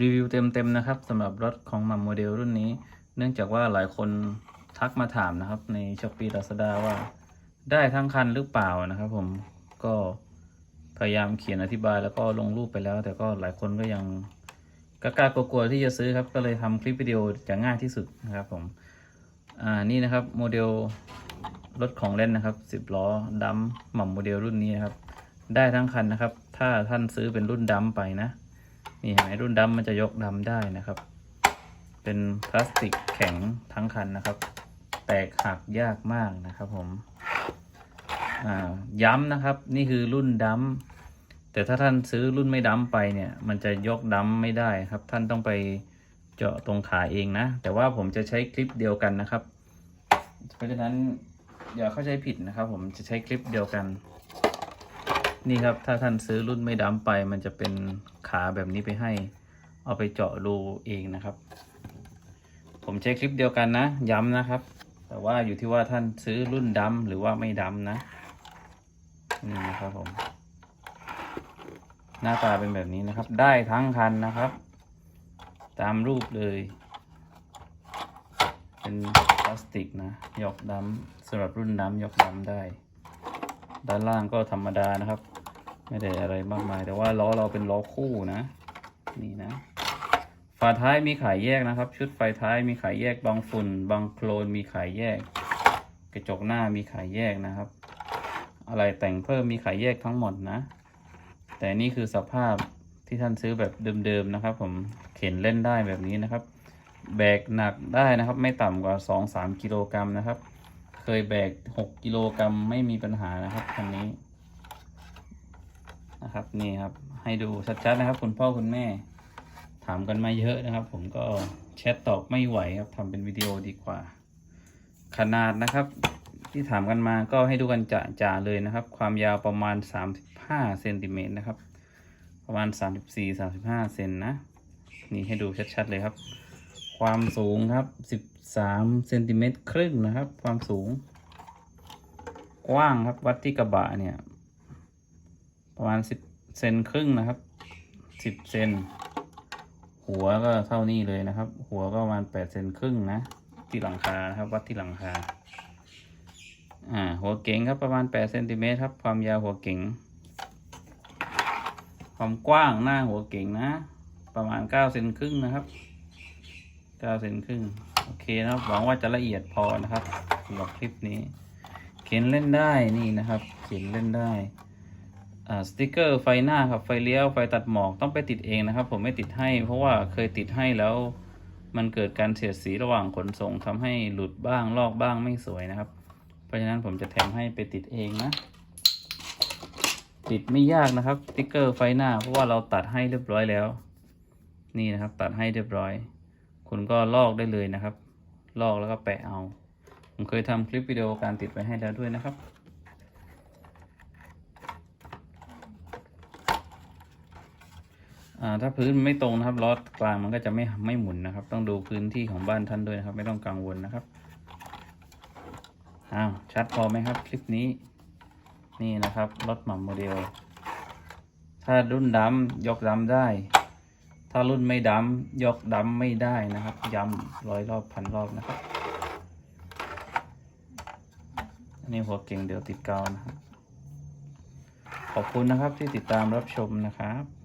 รีวิวเต็มๆนะครับสำหรับรถของมัมโมเดลรุ่นนี้ เนื่องจากว่าหลายคนทักมาถามนะครับ ในช้อปปี้ลาซาด้าว่า ได้ทั้งคันหรือเปล่านะครับผมก็พยายามเขียนอธิบายแล้วก็ลงรูปไปแล้ว แต่ก็หลายคนก็ยังกล้ากลัวๆที่จะซื้อครับ ก็เลยทำคลิปวิดีโอจะง่ายที่สุดนะครับผมอ่านี่นะครับโมเดลรถของเล่นนะครับ 10 ล้อดัมหม่ำโมเดลรุ่นนี้นะครับ ได้ทั้งคันนะครับ ถ้าท่านซื้อเป็นรุ่นดัมไปนะ นี่เห็นไหมรุ่นดัมมันจะยกดัมได้นะครับ เป็นพลาสติกแข็งทั้งคันนะครับ แตกหักยากมากนะครับผมย้ำนะครับนี่คือรุ่นดัมแต่ถ้าท่านซื้อรุ่นไม่ดัมไปเนี่ย มันจะยกดัมไม่ได้ครับ ท่านต้องไปเจาะตรงขาเองนะ แต่ว่าผมจะใช้คลิปเดียวกันนะครับ เพราะฉะนั้นอย่าเข้าใจผิดนะครับ ผมจะใช้คลิปเดียวกัน นี่ครับถ้าท่านซื้อรุ่นไม่ดัมไป มันจะเป็น ขาแบบนี้ไปให้ เอาไปเจาะรูเองนะครับ ผมใช้คลิปเดียวกันนะ ย้ำนะครับ แต่ว่าอยู่ที่ว่าท่านซื้อรุ่นดำหรือว่าไม่ดำนะนี่นะครับผม หน้าตาเป็นแบบนี้นะครับ ได้ทั้งคันนะครับ ตามรูปเลย เป็นพลาสติกนะยกดำสำหรับรุ่นดำยกดำได้ ด้านล่างก็ธรรมดานะครับ ไม่ได้อะไรมากมาย แต่ว่าล้อเราเป็นล้อคู่นะ นี่นะ ฝาท้ายมีขายแยกนะครับ ชุดไฟท้ายมีขายแยกบางฝุ่น บางโคลนมีขายแยก กระจกหน้ามีขายแยกนะครับ อะไรแต่งเพิ่มมีขายแยกทั้งหมดนะ แต่นี่คือสภาพที่ท่านซื้อแบบเดิมๆนะครับ ผมเข็นเล่นได้แบบนี้นะครับ แบกหนักได้นะครับ ไม่ต่ำกว่า 2-3กิโลกรัมนะครับ เคยแบก 6กิโลกรัมไม่มีปัญหานะครับคันนี้ นะครับนี่ครับให้ดูชัดๆนะครับ คุณพ่อคุณแม่ ถามกันมาเยอะนะครับ ผมก็แชทตอบไม่ไหวครับทำเป็นวิดีโอดีกว่า ขนาดนะครับ ที่ถามกันมาก็ให้ดูกันจ่าๆเลยนะครับ ความยาวประมาณ 35เซนติเมตรนะครับ ประมาณ 34-35เซนนะนี่ให้ดูชัดๆเลยครับ ความสูงครับ 13เซนติเมตรครึ่งนะครับ ความสูง กว้างครับวัดที่กระบะเนี่ย ประมาณ10เซนครึ่งนะครับ10เซนหัวก็เท่านี้เลยนะครับ หัวก็ประมาณแปดเซนครึ่งนะ ที่หลังคานะครับ วัดที่หลังคาอ่าหัวเก๋งครับประมาณแปดเซนติเมตรครับ ความยาวหัวเก๋งความกว้างหน้าหัวเก๋งนะ ประมาณเก้าเซนครึ่งนะครับเก้าเซนครึ่งโอเคนะครับหวังว่าจะละเอียดพอนะครับสำหรับคลิปนี้ เขียนเล่นได้นี่นะครับ เขียนเล่นได้ สติกเกอร์ไฟหน้าครับไฟเลี้ยวไฟตัดหมอกต้องไปติดเองนะครับ ผมไม่ติดให้ เพราะว่าเคยติดให้แล้ว มันเกิดการเสียดสีระหว่างขนส่งทำให้หลุดบ้างลอกบ้างไม่สวยนะครับ เพราะฉะนั้นผมจะแถมให้ไปติดเองนะ ติดไม่ยากนะครับสติกเกอร์ไฟหน้า เพราะว่าเราตัดให้เรียบร้อยแล้ว นี่นะครับ ตัดให้เรียบร้อย คุณก็ลอกได้เลยนะครับ ลอกแล้วก็แปะเอา ผมเคยทำคลิปวิดีโอการติดไว้ให้แล้วด้วยนะครับ อ่าถ้าพื้นไม่ตรงนะครับล้อกลางมันก็จะไม่ไม่หมุนนะครับ ต้องดูพื้นที่ของบ้านท่านด้วยนะครับ ไม่ต้องกังวลนะครับอ้าวชัดพอไหมครับ คลิปนี้ นี่นะครับรถหม่ำโมเดล ถ้ารุ่นดำยกดำได้ ถ้ารุ่นไม่ดำยกดำไม่ได้นะครับ ย้ำร้อยรอบพันรอบนะครับอันนี้หัวเก่งเดี๋ยวติดกาวนะครับขอบคุณนะครับที่ติดตามรับชมนะครับ